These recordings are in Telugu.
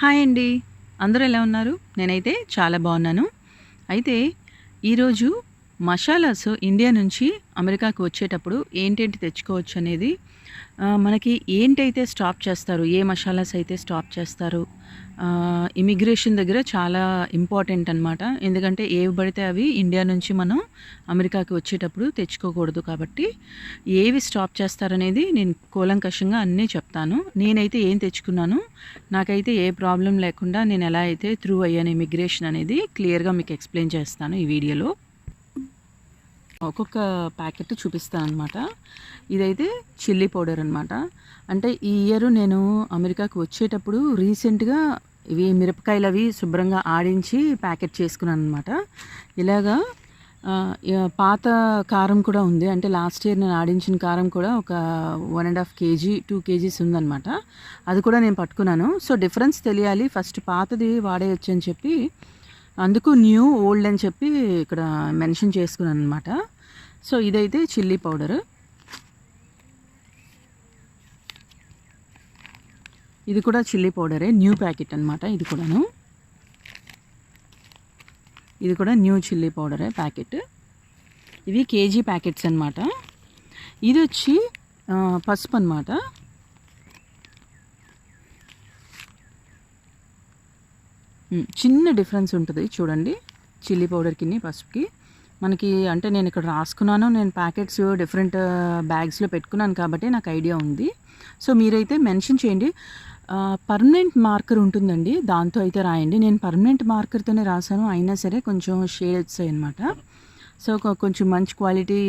హాయ్ అండి. అందరూ ఎలా ఉన్నారు? నేనైతే చాలా బాగున్నాను. అయితే ఈరోజు మసాలాస్ ఇండియా నుంచి అమెరికాకు వచ్చేటప్పుడు ఏంటేంటి తెచ్చుకోవచ్చు అనేది మనకి ఏంటైతే స్టాప్ చేస్తారు ఏ మసాలాస్ అయితే స్టాప్ చేస్తారు ఇమిగ్రేషన్ దగ్గర చాలా ఇంపార్టెంట్ అనమాట ఎందుకంటే ఏవి పడితే అవి ఇండియా నుంచి మనం అమెరికాకి వచ్చేటప్పుడు తెచ్చుకోకూడదు కాబట్టి ఏవి స్టాప్ చేస్తారనేది నేను కూలంకషంగా అన్నీ చెప్తాను. నేనైతే ఏం తెచ్చుకున్నాను నాకైతే ఏ ప్రాబ్లం లేకుండా నేను ఎలా అయితే త్రూ అయ్యాను ఇమిగ్రేషన్ అనేది క్లియర్గా మీకు ఎక్స్ప్లెయిన్ చేస్తాను ఈ వీడియోలో. ఒక్కొక్క ప్యాకెట్ చూపిస్తాను అనమాట ఇదైతే చిల్లీ పౌడర్ అనమాట అంటే ఈ ఇయర్ నేను అమెరికాకు వచ్చేటప్పుడు రీసెంట్గా ఇవి మిరపకాయలు అవి శుభ్రంగా ఆడించి ప్యాకెట్ చేసుకున్నాను అనమాట ఇలాగా పాత కారం కూడా ఉంది. అంటే లాస్ట్ ఇయర్ నేను ఆడించిన కారం కూడా ఒక one and half kg two kgs ఉందన్నమాట. అది కూడా నేను పట్టుకున్నాను. సో డిఫరెన్స్ తెలియాలి. ఫస్ట్ పాతది వాడేయచ్చు అని చెప్పి అందుకు న్యూ ఓల్డ్ అని చెప్పి ఇక్కడ మెన్షన్ చేసుకున్నాను అనమాట సో ఇదైతే చిల్లీ పౌడరు. ఇది కూడా చిల్లీ పౌడరే న్యూ ప్యాకెట్ అనమాట ఇది కూడాను. ఇది కూడా న్యూ చిల్లీ పౌడరే ప్యాకెట్. ఇవి కేజీ ప్యాకెట్స్ అనమాట ఇది వచ్చి పసుపు అనమాట చిన్న డిఫరెన్స్ ఉంటుంది చూడండి చిల్లీ పౌడర్కి పసుపుకి. మనకి అంటే నేను ఇక్కడ రాసుకున్నాను నేను ప్యాకెట్స్ డిఫరెంట్ బ్యాగ్స్లో పెట్టుకున్నాను కాబట్టి నాకు ఐడియా ఉంది. సో మీరైతే మెన్షన్ చేయండి. పర్మనెంట్ మార్కర్ ఉంటుందండి దాంతో అయితే రాయండి. నేను పర్మనెంట్ మార్కర్తోనే రాశాను అయినా సరే కొంచెం షేడ్ వచ్చాయి అనమాట సో కొంచెం మంచి క్వాలిటీ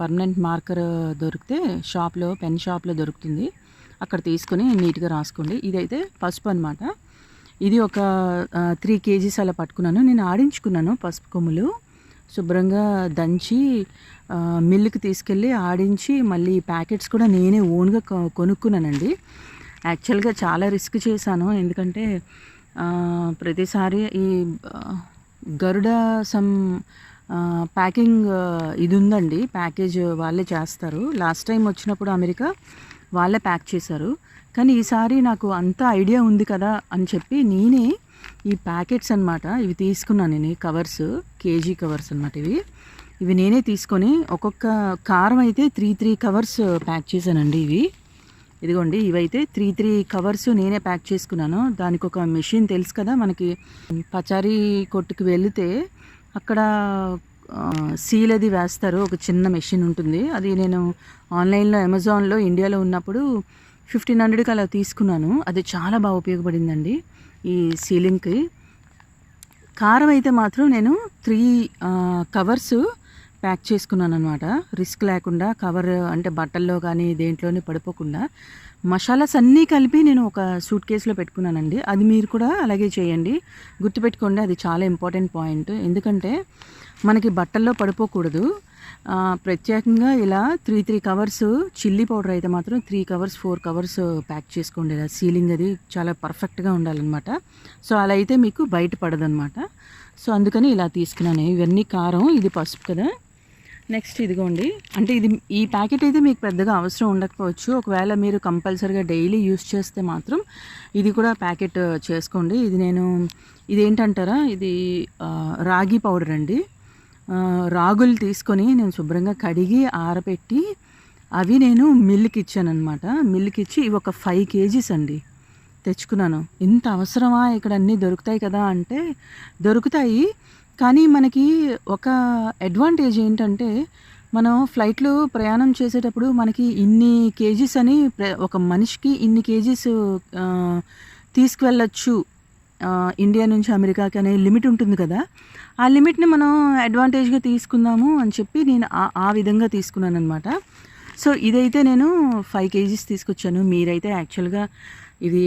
పర్మనెంట్ మార్కర్ దొరికితే షాప్లో పెన్ షాప్లో దొరుకుతుంది. అక్కడ తీసుకొని నీట్గా రాసుకోండి. ఇదైతే పసుపు అనమాట ఇది ఒక త్రీ కేజీస్ అలా పట్టుకున్నాను. నేను ఆడించుకున్నాను పసుపు కొమ్ములు. శుభ్రంగా దంచి మిల్లుకి తీసుకెళ్ళి ఆడించి మళ్ళీ ప్యాకెట్స్ కూడా నేనే ఓన్గా కొ- కొనుక్కున్నానండి. యాక్చువల్గా చాలా రిస్క్ చేశాను. ఎందుకంటే ప్రతిసారి ఈ గరుడ సమ్ ప్యాకింగ్ ఇది ఉందండి ప్యాకేజ్ వాళ్ళే చేస్తారు. లాస్ట్ టైం వచ్చినప్పుడు అమెరికా వాళ్ళే ప్యాక్ చేశారు. కానీ ఈసారి నాకు అంత ఐడియా ఉంది కదా అని చెప్పి నేనే ఈ ప్యాకెట్స్ అన్నమాట ఇవి తీసుకున్నాను నేను కవర్స్ కేజీ కవర్స్ అన్నమాట ఇవి. ఇవి నేనే తీసుకొని ఒక్కొక్క కారం అయితే త్రీ త్రీ కవర్స్ ప్యాక్ చేశానండి ఇవి. ఇదిగోండి ఇవైతే త్రీ త్రీ కవర్స్ నేనే ప్యాక్ చేసుకున్నాను. దానికి ఒక మెషిన్ తెలుసు కదా మనకి పచారీ కొట్టుకు వెళితే అక్కడ సీల్ అది వేస్తారు ఒక చిన్న మెషిన్ ఉంటుంది. అది నేను ఆన్లైన్లో అమెజాన్లో ఇండియాలో ఉన్నప్పుడు ఫిఫ్టీన్ హండ్రెడ్కి అలా తీసుకున్నాను. అది చాలా బాగా ఉపయోగపడిందండి. ఈ సీలింగ్కి. కారం అయితే మాత్రం నేను త్రీ కవర్స్ ప్యాక్ చేసుకున్నాను అనమాట రిస్క్ లేకుండా కవర్ అంటే బట్టల్లో కానీ దేంట్లోనే పడిపోకుండా. మసాలాస్ అన్నీ కలిపి నేను ఒక సూట్ కేసులో పెట్టుకున్నానండి. అది మీరు కూడా అలాగే చేయండి. గుర్తుపెట్టుకోండి అది చాలా ఇంపార్టెంట్ పాయింట్ ఎందుకంటే మనకి బట్టల్లో పడిపోకూడదు. ప్రత్యేకంగా ఇలా three three covers chilli powder అయితే మాత్రం three covers four covers pack చేసుకోండి. ఇలా సీలింగ్ అది చాలా పర్ఫెక్ట్గా ఉండాలన్నమాట. సో అలా అయితే మీకు బయట పడదనమాట సో అందుకని ఇలా తీసుకున్నాను. ఇవన్నీ కారం ఇది పసుపు కదా. నెక్స్ట్ ఇదిగోండి. అంటే ఇది ఈ ప్యాకెట్ అయితే మీకు పెద్దగా అవసరం ఉండకపోవచ్చు. ఒకవేళ మీరు కంపల్సరీగా డైలీ యూస్ చేస్తే మాత్రం ఇది కూడా ప్యాకెట్ uh, చేసుకోండి. ఇది నేను ఇది ఏంటంటారా ఇది రాగి పౌడర్ అండి. రాగులు తీసుకొని నేను శుభ్రంగా కడిగి ఆరబెట్టి అవి నేను మిల్లుకి ఇచ్చానమాట మిల్లుకి ఇచ్చి ఇవి ఒక ఫైవ్ కేజీస్ అండి. తెచ్చుకున్నాను. ఇంత అవసరమా? ఇక్కడ అన్నీ దొరుకుతాయి కదా అంటే దొరుకుతాయి. కానీ మనకి ఒక అడ్వాంటేజ్ ఏంటంటే మనం ఫ్లైట్లో ప్రయాణం చేసేటప్పుడు మనకి ఇన్ని కేజీస్ అని ఒక మనిషికి ఇన్ని కేజీస్ తీసుకువెళ్ళచ్చు. ఇండియా నుంచి అమెరికాకి అనే లిమిట్ ఉంటుంది కదా. ఆ లిమిట్ని మనం అడ్వాంటేజ్గా తీసుకుందాము అని చెప్పి నేను ఆ- ఆ విధంగా తీసుకున్నాను అనమాట సో ఇదైతే నేను ఫైవ్ కేజీస్ తీసుకొచ్చాను. మీరైతే యాక్చువల్గా ఇది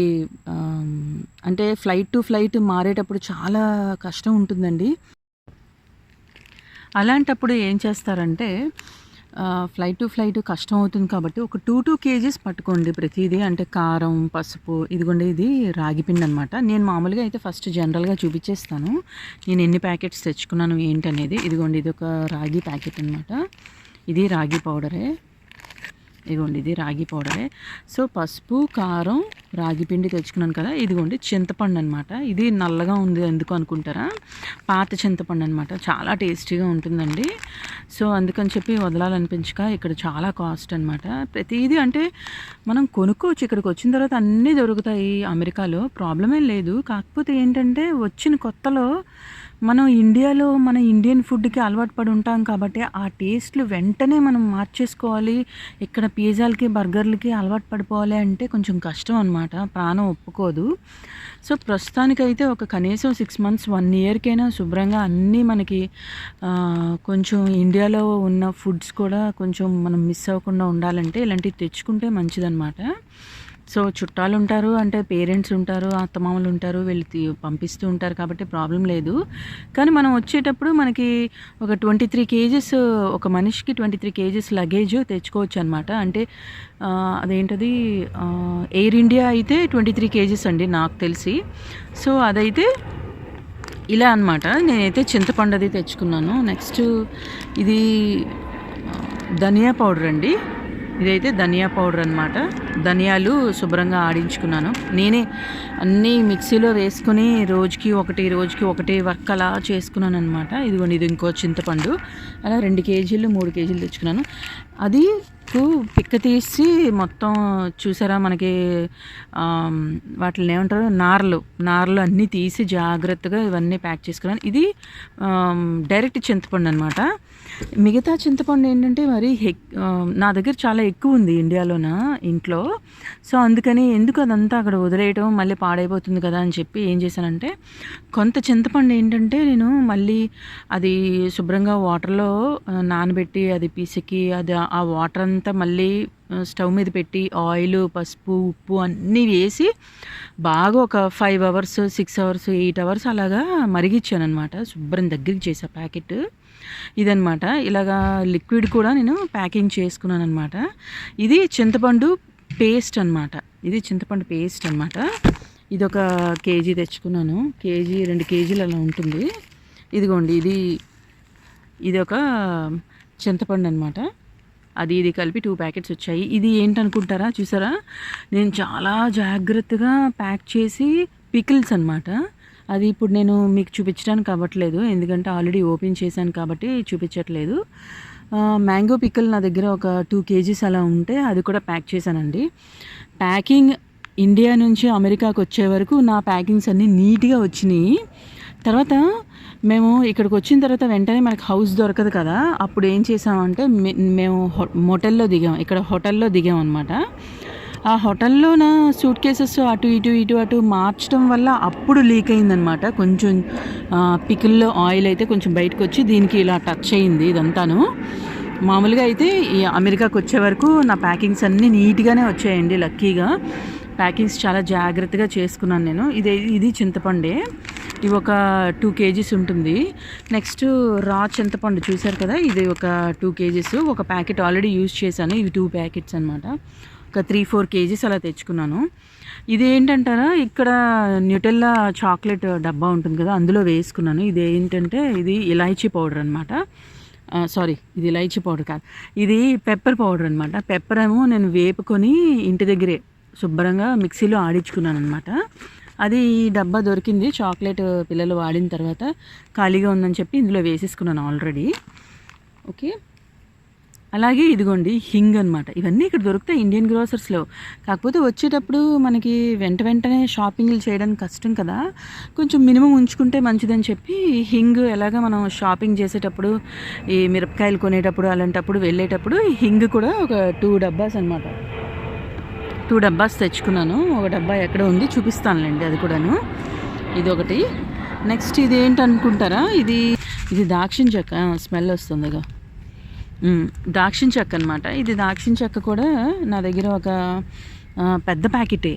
అంటే ఫ్లైట్ టు ఫ్లైట్ మారేటప్పుడు చాలా కష్టం ఉంటుందండి. అలాంటప్పుడు ఏం చేస్తారంటే ఫ్లైట్ టు ఫ్లైట్ కష్టం అవుతుంది కాబట్టి ఒక టూ టూ కేజీస్ పట్టుకోండి ప్రతిదీ. అంటే కారం పసుపు ఇదిగోండి ఇది రాగి పిండి అనమాట నేను మామూలుగా అయితే ఫస్ట్ జనరల్గా చూపించేస్తాను. నేను ఎన్ని ప్యాకెట్స్ తెచ్చుకున్నాను ఏంటనేది. ఇదిగోండి ఇది ఒక రాగి ప్యాకెట్ అనమాట ఇది రాగి పౌడరే. ఇదిగోండి ఇది రాగి పౌడరే. సో పసుపు కారం రాగి పిండి తెచ్చుకున్నాను కదా ఇదిగోండి చింతపండు అనమాట ఇది నల్లగా ఉంది ఎందుకు అనుకుంటారా? పాత చింతపండు అనమాట చాలా టేస్టీగా ఉంటుందండి. సో అందుకని చెప్పి వదలాలనిపించక ఇక్కడ చాలా కాస్ట్ అనమాట ప్రతిదీ అంటే మనం కొనుక్కోవచ్చు ఇక్కడికి వచ్చిన తర్వాత అన్నీ దొరుకుతాయి అమెరికాలో ప్రాబ్లమే లేదు. కాకపోతే ఏంటంటే వచ్చిన కొత్తలో మనం ఇండియాలో మన ఇండియన్ ఫుడ్కి అలవాటు పడి ఉంటాం కాబట్టి ఆ టేస్ట్లు వెంటనే మనం మార్చేసుకోవాలి. ఇక్కడ పిజ్జాలకి బర్గర్లకి అలవాటు పడిపోవాలి అంటే కొంచెం కష్టం అనమాట ప్రాణం ఒప్పుకోదు. సో ప్రస్తుతానికైతే ఒక కనీసం సిక్స్ మంత్స్ వన్ ఇయర్కైనా శుభ్రంగా అన్నీ మనకి కొంచెం ఇండియాలో ఉన్న ఫుడ్స్ కూడా కొంచెం మనం మిస్ అవ్వకుండా ఉండాలంటే ఇలాంటివి తెచ్చుకుంటే మంచిదన్నమాట. సో చుట్టాలు ఉంటారు అంటే పేరెంట్స్ ఉంటారు అత్తమామలు ఉంటారు వీళ్ళు పంపిస్తూ ఉంటారు కాబట్టి ప్రాబ్లం లేదు. కానీ మనం వచ్చేటప్పుడు మనకి ఒక ట్వంటీ త్రీ కేజెస్ ఒక మనిషికి ట్వంటీ త్రీ కేజెస్ లగేజ్ తెచ్చుకోవచ్చు అనమాట అంటే అదేంటది ఎయిర్ ఇండియా అయితే ట్వంటీ త్రీ కేజెస్ అండి నాకు తెలిసి. సో అదైతే ఇలా అనమాట నేనైతే చింతపండు అది తెచ్చుకున్నాను. నెక్స్ట్ ఇది ధనియా పౌడర్ అండి. ఇదైతే ధనియా పౌడర్ అనమాట ధనియాలు శుభ్రంగా ఆడించుకున్నాను. నేనే అన్నీ మిక్సీలో వేసుకుని రోజుకి ఒకటి రోజుకి ఒకటి వర్క్ అలా చేసుకున్నాను అనమాట ఇదిగోండి ఇది ఇంకో చింతపండు. అలా రెండు కేజీలు మూడు కేజీలు తెచ్చుకున్నాను. అది పిక్క తీసి మొత్తం చూసారా మనకి వాటిని ఏమంటారు? నారలు. నారలు అన్నీ తీసి జాగ్రత్తగా ఇవన్నీ ప్యాక్ చేసుకున్నాను. ఇది డైరెక్ట్ చింతపండు అనమాట మిగతా చింతపండు ఏంటంటే మరి హెక్- నా దగ్గర చాలా ఎక్కువ ఉంది ఇండియాలోన ఇంట్లో. సో అందుకని ఎందుకు అదంతా అక్కడ వదిలేయటం మళ్ళీ పాడైపోతుంది కదా అని చెప్పి ఏం చేశానంటే కొంత చింతపండు ఏంటంటే నేను మళ్ళీ అది శుభ్రంగా వాటర్లో నానబెట్టి అది పీసికి అది ఆ వాటర్ అంతా మళ్ళీ స్టవ్ మీద పెట్టి ఆయిల్ పసుపు ఉప్పు అన్నీ వేసి బాగా ఒక five hours six hours eight hours అలాగా మరిగిచ్చాను అనమాట శుభ్రం దగ్గరికి చేసా ప్యాకెట్ ఇదనమాట ఇలాగా లిక్విడ్ కూడా నేను ప్యాకింగ్ చేసుకున్నాను అనమాట ఇది చింతపండు పేస్ట్ అన్నమాట. ఇది చింతపండు పేస్ట్ అన్నమాట. ఇది ఒక కేజీ తెచ్చుకున్నాను. కేజీ రెండు కేజీలు అలా ఉంటుంది. ఇదిగోండి ఇది ఇది ఒక చింతపండు అనమాట అది ఇది కలిపి టూ ప్యాకెట్స్ వచ్చాయి. ఇది ఏంటనుకుంటారా? చూసారా? నేను చాలా జాగ్రత్తగా ప్యాక్ చేసి పికిల్స్ అనమాట అది ఇప్పుడు నేను మీకు చూపించడానికి అవ్వట్లేదు ఎందుకంటే ఆల్రెడీ ఓపెన్ చేశాను కాబట్టి చూపించట్లేదు. మ్యాంగో పిక్కలు నా దగ్గర ఒక టూ కేజీస్ అలా ఉంటే అది కూడా ప్యాక్ చేశానండి. ప్యాకింగ్ ఇండియా నుంచి అమెరికాకు వచ్చే వరకు నా ప్యాకింగ్స్ అన్నీ నీట్గా వచ్చినాయి. తర్వాత మేము ఇక్కడికి వచ్చిన తర్వాత వెంటనే మనకు హౌస్ దొరకదు కదా అప్పుడు ఏం చేసామంటే మేము హో- మోటల్లో దిగాం ఇక్కడ హోటల్లో దిగాం అనమాట ఆ హోటల్లో నా సూట్ కేసెస్ అటు ఇటు ఇటు అటు మార్చడం వల్ల అప్పుడు లీక్ అయిందనమాట కొంచెం పికిల్లో ఆయిల్ అయితే కొంచెం బయటకు వచ్చి దీనికి ఇలా టచ్ అయింది ఇదంతాను. మామూలుగా అయితే ఈ అమెరికాకి వచ్చే వరకు నా ప్యాకింగ్స్ అన్నీ నీట్గానే వచ్చాయండి లక్కీగా. ప్యాకింగ్స్ చాలా జాగ్రత్తగా చేసుకున్నాను నేను. ఇది ఇది చింతపండే. ఇవి ఒక టూ కేజీస్ ఉంటుంది. నెక్స్ట్ రా చింతపండు చూశారు కదా? ఇది ఒక టూ కేజీస్. ఒక ప్యాకెట్ ఆల్రెడీ యూజ్ చేశాను. ఇవి టూ ప్యాకెట్స్ అనమాట ఒక త్రీ ఫోర్ కేజీస్ అలా తెచ్చుకున్నాను. ఇదేంటంటారా ఇక్కడ న్యూటెల్లా చాక్లెట్ డబ్బా ఉంటుంది కదా అందులో వేసుకున్నాను. ఇది ఏంటంటే ఇది ఇలాచీ పౌడర్ అనమాట సారీ ఇది ఇలాచీ పౌడర్ కాదు. ఇది పెప్పర్ పౌడర్ అనమాట పెప్పర్ ఏమో నేను వేపుకొని ఇంటి దగ్గరే శుభ్రంగా మిక్సీలో ఆడించుకున్నాను అనమాట అది ఈ డబ్బా దొరికింది చాక్లెట్ పిల్లలు వాడిన తర్వాత ఖాళీగా ఉందని చెప్పి ఇందులో వేసేసుకున్నాను ఆల్రెడీ. ఓకే. అలాగే ఇదిగోండి హింగ్ అనమాట ఇవన్నీ ఇక్కడ దొరుకుతాయి ఇండియన్ గ్రోసర్స్లో కాకపోతే వచ్చేటప్పుడు మనకి వెంట వెంటనే షాపింగ్లు చేయడానికి కష్టం కదా. కొంచెం మినిమం ఉంచుకుంటే మంచిదని చెప్పి హింగ్ ఎలాగ మనం షాపింగ్ చేసేటప్పుడు ఈ మిరపకాయలు కొనేటప్పుడు అలాంటప్పుడు వెళ్ళేటప్పుడు హింగ్ కూడా ఒక టూ డబ్బాస్ అనమాట టూ డబ్బాస్ తెచ్చుకున్నాను. ఒక డబ్బా ఎక్కడ ఉంది చూపిస్తానులేండి అది కూడాను. ఇది ఒకటి నెక్స్ట్ ఇది ఏంటనుకుంటారా ఇది ఇది దాక్షిణ చెక్క స్మెల్ వస్తుందిగా. మ్మ్. దాక్షిణ చెక్క అనమాట ఇది దాక్షిణ చెక్క కూడా నా దగ్గర ఒక పెద్ద ప్యాకెటే.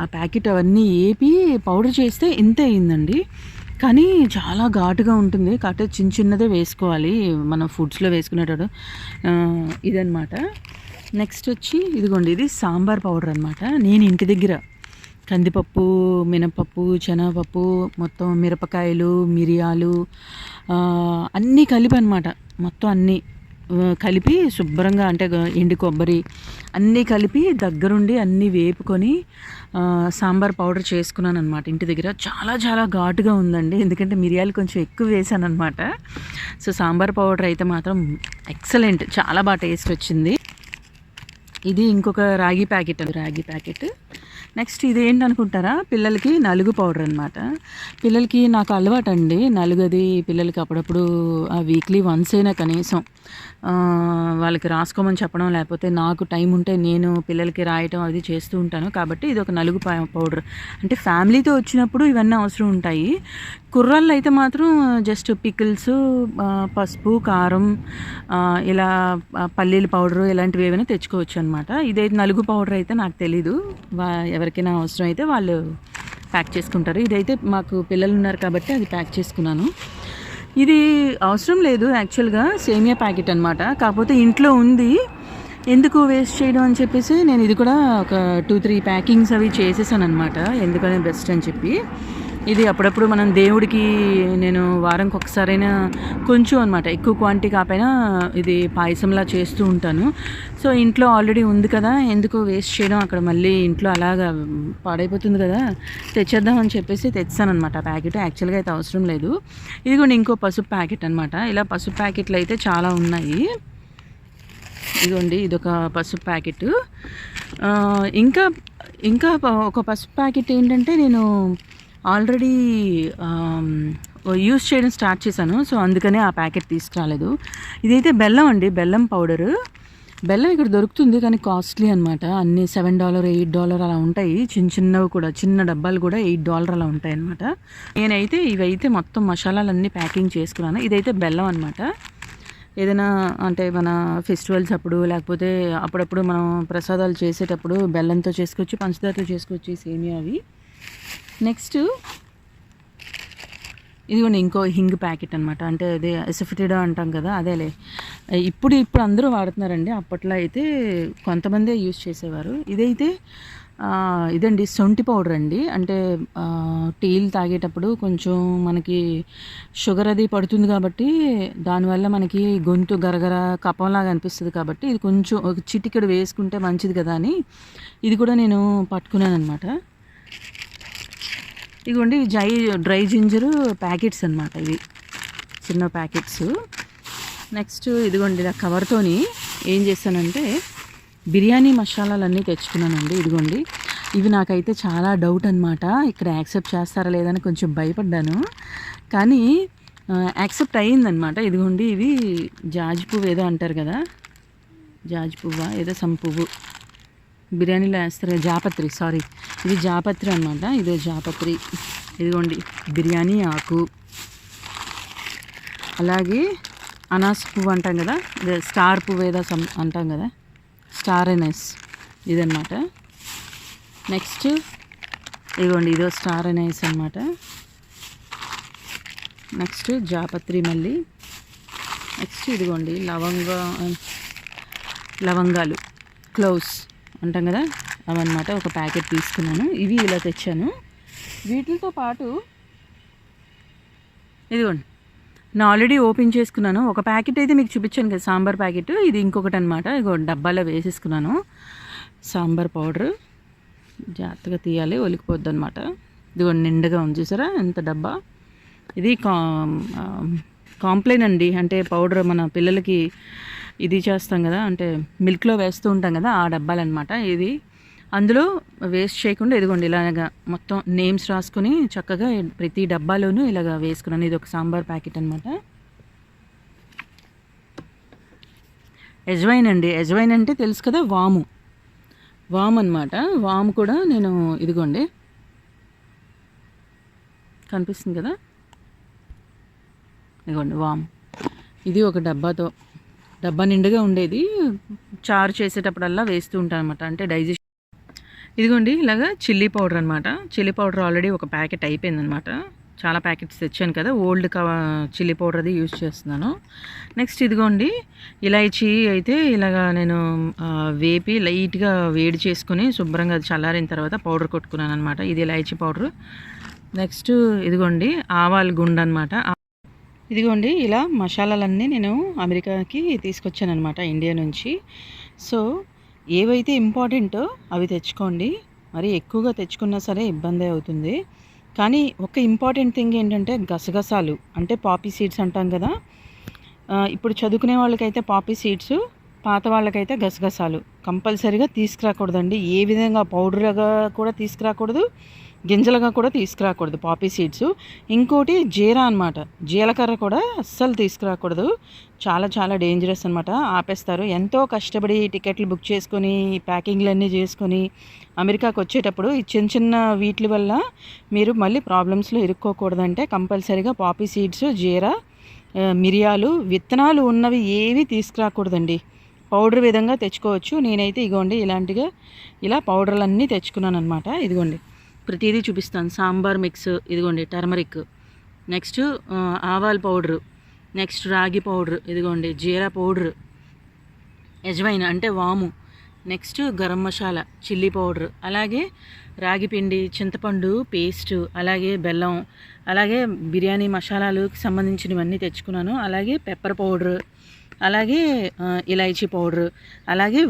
ఆ ప్యాకెట్ అవన్నీ ఏపి పౌడర్ చేస్తే ఇంతే అయిందండి. కానీ చాలా ఘాటుగా ఉంటుంది. కాబట్టి చిన్న చిన్నదే వేసుకోవాలి. మనం ఫుడ్స్లో వేసుకునేటప్పుడు ఇదనమాట నెక్స్ట్ వచ్చి ఇదిగోండి ఇది సాంబార్ పౌడర్ అనమాట నేను ఇంటి దగ్గర కందిపప్పు మినపప్పు శనగపప్పు మొత్తం మిరపకాయలు మిరియాలు అన్నీ కలిపి అనమాట మొత్తం అన్నీ. కలిపి శుభ్రంగా అంటే ఎండి ఎండు కొబ్బరి అన్నీ కలిపి దగ్గరుండి అన్నీ వేపుకొని సాంబార్ పౌడర్ చేసుకున్నాను అనమాట ఇంటి దగ్గర. చాలా చాలా ఘాటుగా ఉందండి. ఎందుకంటే మిరియాలు కొంచెం ఎక్కువ వేసాను అనమాట సో సాంబార్ పౌడర్ అయితే మాత్రం ఎక్సలెంట్. చాలా బాగా టేస్ట్ వచ్చింది. ఇది ఇంకొక రాగి ప్యాకెట్ అది రాగి ప్యాకెట్. నెక్స్ట్ ఇది ఏంటనుకుంటారా పిల్లలకి నలుగు పౌడర్ అనమాట పిల్లలకి నాకు అలవాటు అండి నలుగది పిల్లలకి అప్పుడప్పుడు వీక్లీ వన్స్ అయినా కనీసం వాళ్ళకి రాసుకోమని చెప్పడం లేకపోతే నాకు టైం ఉంటే నేను పిల్లలకి రాయటం అది చేస్తూ ఉంటాను. కాబట్టి ఇది ఒక నలుగు పా- పౌడర్. అంటే ఫ్యామిలీతో వచ్చినప్పుడు ఇవన్నీ అవసరం ఉంటాయి. కుర్రాళ్ళు అయితే మాత్రం జస్ట్ పికిల్స్ పసుపు కారం ఇలా పల్లీలు పల్లీల పౌడరు ఇలాంటివి ఏమైనా తెచ్చుకోవచ్చు అనమాట ఇదైతే నలుగు పౌడర్ అయితే నాకు తెలీదు. వా ఎవరికైనా అవసరం అయితే వాళ్ళు ప్యాక్ చేసుకుంటారు. ఇదైతే మాకు పిల్లలు ఉన్నారు కాబట్టి అది ప్యాక్ చేసుకున్నాను. ఇది అవసరం లేదు యాక్చువల్గా సేమియా ప్యాకెట్ అనమాట కాకపోతే ఇంట్లో ఉంది. ఎందుకు వేస్ట్ చేయడం అని చెప్పేసి నేను ఇది కూడా ఒక టూ త్రీ ప్యాకింగ్స్ అవి చేసేసాను అనమాట ఎందుకనే బెస్ట్ అని చెప్పి. ఇది అప్పుడప్పుడు మనం దేవుడికి నేను వారంకి ఒకసారైనా కొంచెం అనమాట ఎక్కువ క్వాంటిటీ కాపైనా ఇది పాయసంలా చేస్తూ ఉంటాను. సో ఇంట్లో ఆల్రెడీ ఉంది కదా ఎందుకు వేస్ట్ చేయడం అక్కడ మళ్ళీ ఇంట్లో అలాగా పాడైపోతుంది కదా తెచ్చేద్దామని చెప్పేసి తెచ్చాను అనమాట ఆ ప్యాకెట్. యాక్చువల్గా అయితే అవసరం లేదు. ఇది కూడా ఇంకో పసుపు ప్యాకెట్ అనమాట ఇలా పసుపు ప్యాకెట్లు అయితే చాలా ఉన్నాయి. ఇదిగోండి ఇదొక పసుపు ప్యాకెట్. ఇంకా ఇంకా ఒక పసుపు ప్యాకెట్ ఏంటంటే నేను ఆల్రెడీ యూస్ చేయడం స్టార్ట్ చేశాను. సో అందుకనే ఆ ప్యాకెట్ తీసుకురాలేదు. ఇదైతే బెల్లం అండి. బెల్లం పౌడరు. బెల్లం ఇక్కడ దొరుకుతుంది కానీ కాస్ట్లీ అనమాట అన్ని సెవెన్ డాలర్ ఎయిట్ డాలర్ అలా ఉంటాయి. చిన్న చిన్నవి కూడా చిన్న డబ్బాలు కూడా ఎయిట్ డాలర్ అలా ఉంటాయి అనమాట నేనైతే ఇవైతే మొత్తం మసాలాలన్నీ ప్యాకింగ్ చేసుకున్నాను. ఇదైతే బెల్లం అనమాట ఏదైనా అంటే మన ఫెస్టివల్స్ అప్పుడు లేకపోతే అప్పుడప్పుడు మనం ప్రసాదాలు చేసేటప్పుడు బెల్లంతో చేసుకోవచ్చు పంచదారతో చేసుకోవచ్చు సేమియా అవి. నెక్స్ట్ ఇదిగోండి ఇంకో హింగ్ ప్యాకెట్ అనమాట అంటే అదే ఎసిఫిటిడా అంటాం కదా అదేలే. ఇప్పుడు ఇప్పుడు అందరూ వాడుతున్నారండి. అప్పట్లో అయితే కొంతమందే యూజ్ చేసేవారు. ఇదైతే ఇదండి సొంటి పౌడర్ అండి. అంటే టీలు తాగేటప్పుడు కొంచెం మనకి షుగర్ అది పడుతుంది కాబట్టి దానివల్ల మనకి గొంతు గరగర కపంలాగా అనిపిస్తుంది కాబట్టి ఇది కొంచెం ఒక చిటికెడు వేసుకుంటే మంచిది కదా అని ఇది కూడా నేను పట్టుకున్నాను అనమాట ఇదిగోండి జై డ్రై జింజర్ ప్యాకెట్స్ అనమాట ఇవి. చిన్న ప్యాకెట్స్. నెక్స్ట్ ఇదిగోండి ఇలా కవర్తోని ఏం చేశానంటే బిర్యానీ మసాలాలన్నీ తెచ్చుకున్నానండి ఇదిగోండి. ఇవి నాకైతే చాలా డౌట్ అనమాట ఇక్కడ యాక్సెప్ట్ చేస్తారా లేదని కొంచెం భయపడ్డాను. కానీ యాక్సెప్ట్ అయ్యిందనమాట ఇదిగోండి ఇవి జాజి పువ్వు ఏదో అంటారు కదా? జాజి పువ్వా? ఏదో సం పువ్వు. బిర్యానీలో వేస్తారు? జాపత్రి సారీ ఇది జాపత్రి అనమాట ఇదే జాపత్రి. ఇదిగోండి బిర్యానీ ఆకు. అలాగే అనాస్ పువ్వు అంటాం కదా? ఇదే స్టార్ పువ్వు ఏదో సమ్ అంటాం కదా? Star anise. ఇదన్నమాట. నెక్స్ట్ ఇదిగోండి ఇదో స్టార్ ఎనైస్ అనమాట నెక్స్ట్ జాపత్రి మళ్ళీ. నెక్స్ట్ ఇదిగోండి లవంగ లవంగాలు. క్లోవ్స్. అంటాం కదా? అవన్నమాట ఒక ప్యాకెట్ తీసుకున్నాను. ఇవి ఇలా తెచ్చాను. వీటితో పాటు ఇదిగోండి. నేను ఆల్రెడీ ఓపెన్ చేసుకున్నాను. ఒక ప్యాకెట్ అయితే మీకు చూపించాను కదా సాంబార్ ప్యాకెట్. ఇది ఇంకొకటి అనమాట ఇగో డబ్బాలో వేసేసుకున్నాను. సాంబార్ పౌడర్. జాగ్రత్తగా తీయాలి ఒలికిపోద్ది అనమాట ఇదిగోండి నిండుగా ఉంది చూసారా? ఎంత డబ్బా. ఇది కా కాంప్లైన్ అండి. అంటే పౌడర్ మన పిల్లలకి ఇది చేస్తాం కదా అంటే మిల్క్లో వేస్తూ ఉంటాం కదా ఆ డబ్బాలన్నమాట ఇది. అందులో వేస్ట్ చేయకుండా ఇదిగోండి ఇలాగా మొత్తం నేమ్స్ రాసుకుని చక్కగా ప్రతి డబ్బాలోనూ ఇలాగ వేసుకున్నాను. ఇది ఒక సాంబార్ ప్యాకెట్ అనమాట ఎజ్వైన్ అండి ఎజ్వైన్ అంటే తెలుసు కదా వాము. వామ్ అనమాట వాము కూడా నేను ఇదిగోండి కనిపిస్తుంది కదా? ఇదిగోండి వామ్. ఇది ఒక డబ్బాతో డబ్బా నిండుగా ఉండేది. చారు చేసేటప్పుడల్లా వేస్తూ ఉంటాను అనమాట అంటే డైజెషన్. ఇదిగోండి ఇలాగా చిల్లీ పౌడర్ అనమాట చిల్లీ పౌడర్ ఆల్రెడీ ఒక ప్యాకెట్ అయిపోయిందనమాట చాలా ప్యాకెట్స్ తెచ్చాను కదా ఓల్డ్ చిల్లీ పౌడర్ అది యూజ్ చేస్తున్నాను. నెక్స్ట్ ఇదిగోండి ఇలాచీ అయితే ఇలాగా నేను వేపి లైట్గా వేడి చేసుకుని శుభ్రంగా అది చల్లారిన తర్వాత పౌడర్ కొట్టుకున్నాను అనమాట ఇది ఇలాచీ పౌడర్. నెక్స్ట్ ఇదిగోండి ఆవాల గుండు అనమాట ఇదిగోండి ఇలా మసాలాలన్నీ నేను అమెరికాకి తీసుకొచ్చాను అనమాట ఇండియా నుంచి. సో ఏవైతే ఇంపార్టెంటో అవి తెచ్చుకోండి. మరి ఎక్కువగా తెచ్చుకున్నా సరే ఇబ్బంది అవుతుంది. కానీ ఒక ఇంపార్టెంట్ థింగ్ ఏంటంటే గసగసాలు అంటే పాపీ సీడ్స్ అంటాం కదా. ఇప్పుడు చదువుకునే వాళ్ళకైతే పాపీ సీడ్స్ పాత వాళ్ళకైతే గసగసాలు. కంపల్సరీగా తీసుకురాకూడదండి. ఏ విధంగా పౌడర్గా కూడా తీసుకురాకూడదు. గింజలుగా కూడా తీసుకురాకూడదు పాపీ సీడ్స్ ఇంకోటి జీరా అనమాట జీలకర్ర కూడా అస్సలు తీసుకురాకూడదు. చాలా చాలా డేంజరస్ అనమాట ఆపేస్తారు. ఎంతో కష్టపడి టికెట్లు బుక్ చేసుకొని ప్యాకింగ్లు అన్నీ చేసుకొని అమెరికాకు వచ్చేటప్పుడు ఈ చిన్న చిన్న వీటి వల్ల మీరు మళ్ళీ ప్రాబ్లమ్స్లో ఇరుక్కోకూడదంటే కంపల్సరీగా పాపీ సీడ్స్ జీరా మిరియాలు విత్తనాలు ఉన్నవి ఏవి తీసుకురాకూడదండి. పౌడర్ విధంగా తెచ్చుకోవచ్చు. నేనైతే ఇగోండి ఇలాంటిగా ఇలా పౌడర్లన్నీ తెచ్చుకున్నాను అనమాట ఇదిగోండి. ప్రతిదీ చూపిస్తాను. సాంబార్ మిక్స్ ఇదిగోండి టర్మరిక్. నెక్స్ట్ ఆవాల్ పౌడరు. నెక్స్ట్ రాగి పౌడర్ ఇదిగోండి జీరా పౌడర్. యజమైన్ అంటే వాము. Next garam masala chilli powder. అలాగే రాగి పిండి చింతపండు పేస్ట్ అలాగే బెల్లం అలాగే బిర్యానీ మసాలాలకు సంబంధించినవన్నీ తెచ్చుకున్నాను. అలాగే పెప్పర్ పౌడర్ అలాగే ఇలాచీ పౌడర్ అలాగే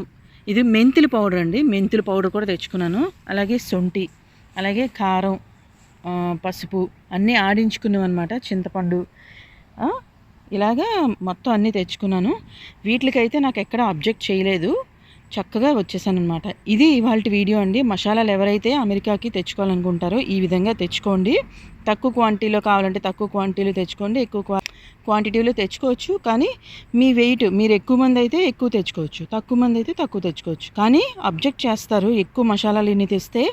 ఇది మెంతులు పౌడర్ అండి మెంతులు పౌడర్ కూడా తెచ్చుకున్నాను. అలాగే సొంటి. అలాగే కారం పసుపు అన్నీ ఆడించుకున్నాం అనమాట చింతపండు. ఇలాగా మొత్తం అన్నీ తెచ్చుకున్నాను. వీటికైతే నాకు ఎక్కడ అబ్జెక్ట్ చేయలేదు. చక్కగా వచ్చేసాను అనమాట ఇది ఇవాళ వీడియో అండి. మసాలాలు ఎవరైతే అమెరికాకి తెచ్చుకోవాలనుకుంటారో ఈ విధంగా తెచ్చుకోండి. తక్కువ క్వాంటిటీలో కావాలంటే తక్కువ క్వాంటిటీలో తెచ్చుకోండి. ఎక్కువ క్వాంటిటీలో తెచ్చుకోవచ్చు. కానీ మీ వెయిట్ మీరు ఎక్కువ మంది అయితే ఎక్కువ తెచ్చుకోవచ్చు. తక్కువ మంది అయితే తక్కువ తెచ్చుకోవచ్చు. కానీ అబ్జెక్ట్ చేస్తారు. ఎక్కువ మసాలాలు ఇన్ని తెస్తే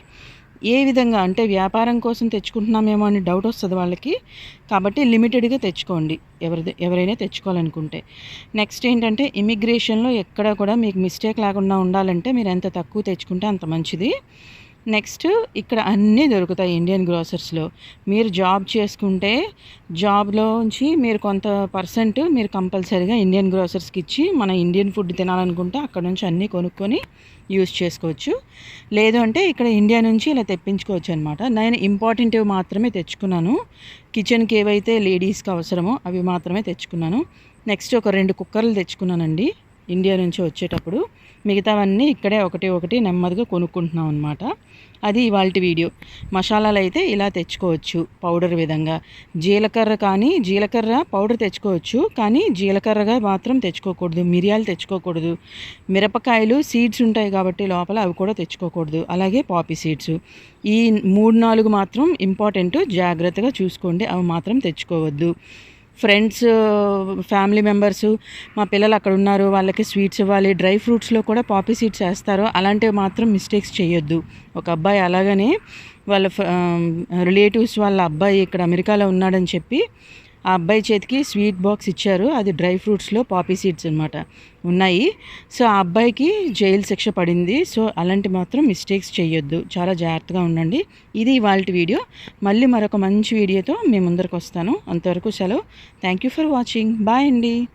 ఏ విధంగా అంటే వ్యాపారం కోసం తెచ్చుకుంటున్నామేమో అని డౌట్ వస్తుంది వాళ్ళకి. కాబట్టి లిమిటెడ్గా తెచ్చుకోండి. ఎవరి ఎవరైనా తెచ్చుకోవాలనుకుంటే. నెక్స్ట్ ఏంటంటే ఇమిగ్రేషన్లో ఎక్కడ కూడా మీకు మిస్టేక్ లేకుండా ఉండాలంటే మీరు ఎంత తక్కువ తెచ్చుకుంటే అంత మంచిది. నెక్స్ట్ ఇక్కడ అన్నీ దొరుకుతాయి ఇండియన్ గ్రోసర్స్లో. మీరు జాబ్ చేసుకుంటే జాబ్లోంచి మీరు కొంత పర్సెంట్ మీరు కంపల్సరీగా ఇండియన్ గ్రోసర్స్కి ఇచ్చి మన ఇండియన్ ఫుడ్ తినాలనుకుంటే అక్కడ నుంచి అన్నీ కొనుక్కొని యూస్ చేసుకోవచ్చు. లేదు అంటే ఇక్కడ ఇండియా నుంచి ఇలా తెప్పించుకోవచ్చు అనమాట నేను ఇంపార్టెంట్ మాత్రమే తెచ్చుకున్నాను. కిచెన్కి ఏవైతే లేడీస్కి అవసరమో అవి మాత్రమే తెచ్చుకున్నాను. నెక్స్ట్ ఒక రెండు కుక్కర్లు తెచ్చుకున్నానండి. ఇండియా నుంచి వచ్చేటప్పుడు. మిగతావన్నీ ఇక్కడే ఒకటి ఒకటి నెమ్మదిగా కొనుక్కుంటున్నాం అనమాట అది ఇవాళ వీడియో. మసాలాలు అయితే ఇలా తెచ్చుకోవచ్చు పౌడర్ విధంగా. జీలకర్ర కానీ జీలకర్ర పౌడర్ తెచ్చుకోవచ్చు కానీ జీలకర్రగా మాత్రం తెచ్చుకోకూడదు. మిరియాలు తెచ్చుకోకూడదు. మిరపకాయలు సీడ్స్ ఉంటాయి కాబట్టి లోపల అవి కూడా తెచ్చుకోకూడదు. అలాగే పాపీ సీడ్స్. ఈ మూడు నాలుగు మాత్రం ఇంపార్టెంట్. జాగ్రత్తగా చూసుకోండి. అవి మాత్రం తెచ్చుకోవద్దు. ఫ్రెండ్స్ ఫ్యామిలీ మెంబర్స్ మా పిల్లలు అక్కడ ఉన్నారు వాళ్ళకి స్వీట్స్ ఇవ్వాలి డ్రై ఫ్రూట్స్లో కూడా పాపీ సీడ్స్ వేస్తారు. అలాంటివి మాత్రం మిస్టేక్స్ చేయొద్దు. ఒక అబ్బాయి అలాగనే వాళ్ళ రిలేటివ్స్ వాళ్ళ అబ్బాయి ఇక్కడ అమెరికాలో ఉన్నాడని చెప్పి ఆ అబ్బాయి చేతికి స్వీట్ బాక్స్ ఇచ్చారు. అది డ్రై ఫ్రూట్స్లో పాపీ సీడ్స్ అనమాట ఉన్నాయి. సో ఆ అబ్బాయికి జైలు శిక్ష పడింది. సో అలాంటి మాత్రం మిస్టేక్స్ చేయొద్దు చాలా జాగ్రత్తగా ఉండండి. ఇది ఇవాళ వీడియో. మళ్ళీ మరొక మంచి వీడియోతో మేము ముందరకు వస్తాను. అంతవరకు సెలవు. Thank you for watching. Bye అండి.